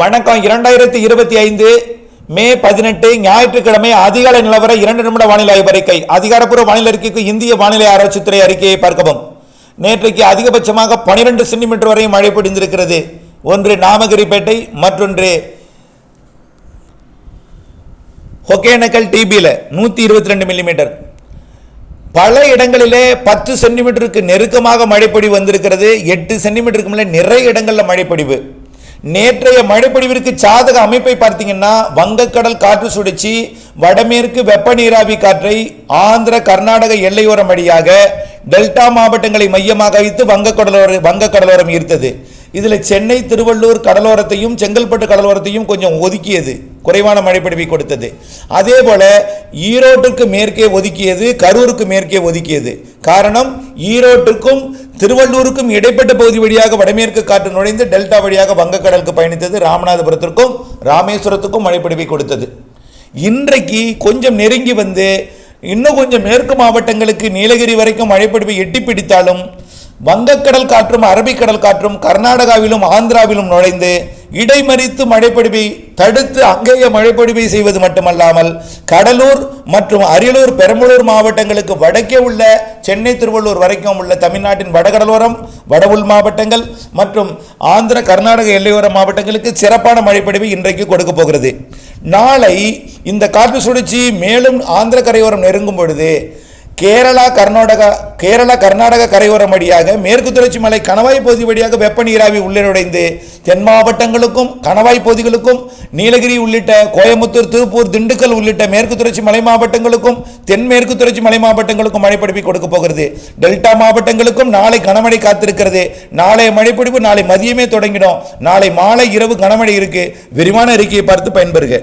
வணக்கம். இரண்டாயிரத்தி இருபத்தி ஐந்து மே பதினெட்டு ஞாயிற்றுக்கிழமை அதிகாலை நிலவர இரண்டு நிமிட வானிலை ஆய்வறிக்கை. அதிகாரப்பூர்வ வானிலை அறிக்கைக்கு இந்திய வானிலை ஆராய்ச்சித்துறை அறிக்கையை பார்க்கவும். நேற்றைக்கு அதிகபட்சமாக 12 சென்டிமீட்டர் வரை மழை பொழிந்திருக்கிறது. ஒன்று நாமகிரிப்பேட்டை மற்றொன்று ஒகேனக்கல் டிபியில் நூற்றி இருபத்தி ரெண்டு மில்லிமீட்டர். பல இடங்களிலே பத்து சென்டிமீட்டருக்கு நெருக்கமாக மழைப்பொடி வந்திருக்கிறது. எட்டு சென்டிமீட்டருக்கு மேலே நிறைய இடங்களில் மழைப்பொடிவு நேற்றைய மழைப்பொழிவிற்கு சாதக அமைப்பை பார்த்தீங்கன்னா வங்கக்கடல் காற்று சுழற்சி வடமேற்கு வெப்ப நீராவி காற்றை ஆந்திர கர்நாடக எல்லையோரம் வழியாக டெல்டா மாவட்டங்களை மையமாக வைத்து வங்கக்கடலோர வங்கக்கடலோரம் ஈர்த்தது. இதில் சென்னை திருவள்ளூர் கடலோரத்தையும் செங்கல்பட்டு கடலோரத்தையும் கொஞ்சம் ஒதுக்கியது. குறைவான மழைப்பொழிவை கொடுத்தது. அதே போல ஈரோட்டுக்கு மேற்கே ஒதுக்கியது கரூருக்கு மேற்கே ஒதுக்கியது. காரணம் ஈரோட்டுக்கும் திருவள்ளூருக்கும் இடைப்பட்ட பகுதி வழியாக வடமேற்கு காற்று நுழைந்து டெல்டா வழியாக வங்கக்கடலுக்கு பயணித்தது ராமநாதபுரத்திற்கும் ராமேஸ்வரத்துக்கும் மழைப்பொழிவை கொடுத்தது. இன்றைக்கு கொஞ்சம் நெருங்கி வந்து இன்னும் கொஞ்சம் மேற்கு மாவட்டங்களுக்கு நீலகிரி வரைக்கும் மழைப்பொழிவை எட்டி பிடித்தாலும் வங்கக்கடல் காற்றும் அரபிக்கடல் காற்றும் கர்நாடகாவிலும் ஆந்திராவிலும் நுழைந்து இடைமறித்து மழைப்பொழிவை தடுத்து அங்கேயே மழைப்பொழிவை செய்வது மட்டுமல்லாமல் கடலூர் மற்றும் அரியலூர் பெரம்பலூர் மாவட்டங்களுக்கு வடக்கே உள்ள சென்னை திருவள்ளூர் வரைக்கும் உள்ள தமிழ்நாட்டின் வடகடலோரம் வட உள் மாவட்டங்கள் மற்றும் ஆந்திர கர்நாடக எல்லையோர மாவட்டங்களுக்கு சிறப்பான மழைப்பொழிவை இன்றைக்கு கொடுக்க போகிறது. நாளை இந்த காற்று சுழற்சி மேலும் ஆந்திர கரையோரம் நெருங்கும் பொழுது கேரளா கர்நாடகா கேரளா கர்நாடக கரையோரம் வழியாக மேற்கு தொடர்ச்சி மலை கணவாய் பகுதி வழியாக வெப்ப நீராவி உள்ளே நுழைந்து தென் மாவட்டங்களுக்கும் கணவாய் பகுதிகளுக்கும் நீலகிரி உள்ளிட்ட கோயம்புத்தூர் திருப்பூர் திண்டுக்கல் உள்ளிட்ட மேற்கு தொடர்ச்சி மலை மாவட்டங்களுக்கும் தென்மேற்கு தொடர்ச்சி மலை மாவட்டங்களுக்கும் மழைப்பிடிப்பு கொடுக்க போகிறது. டெல்டா மாவட்டங்களுக்கும் நாளை கனமழை காத்திருக்கிறது. நாளை மழைப்பிடிப்பு நாளை மதியமே தொடங்கிடும். நாளை மாலை இரவு கனமழை இருக்கு. விரிவான அறிக்கையை பார்த்து பயன்பெறுக.